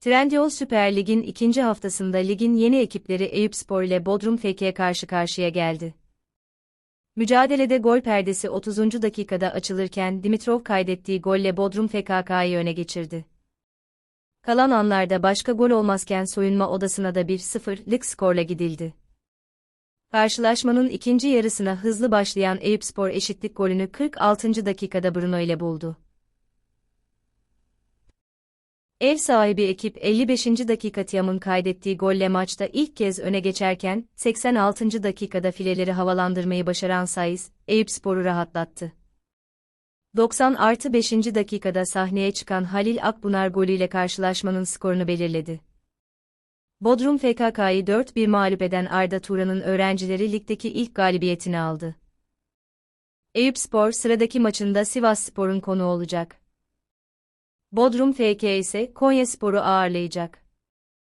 Trendyol Süper Lig'in ikinci haftasında ligin yeni ekipleri Eyüpspor ile Bodrum FK karşı karşıya geldi. Mücadelede gol perdesi 30. dakikada açılırken Dimitrov kaydettiği golle Bodrum FKK'yı öne geçirdi. Kalan anlarda başka gol olmazken soyunma odasına da 1-0'lık skorla gidildi. Karşılaşmanın ikinci yarısına hızlı başlayan Eyüpspor eşitlik golünü 46. dakikada Bruno ile buldu. Ev sahibi ekip 55. dakika Tiam'ın kaydettiği golle maçta ilk kez öne geçerken, 86. dakikada fileleri havalandırmayı başaran Saiz, Eyüpspor'u rahatlattı. 90 artı 5. dakikada sahneye çıkan Halil Akbunar golüyle karşılaşmanın skorunu belirledi. Bodrum FKK'yı 4-1 mağlup eden Arda Turan'ın öğrencileri ligdeki ilk galibiyetini aldı. Eyüpspor sıradaki maçında Sivasspor'un konu olacak. Bodrum FK ise Konyaspor'u ağırlayacak.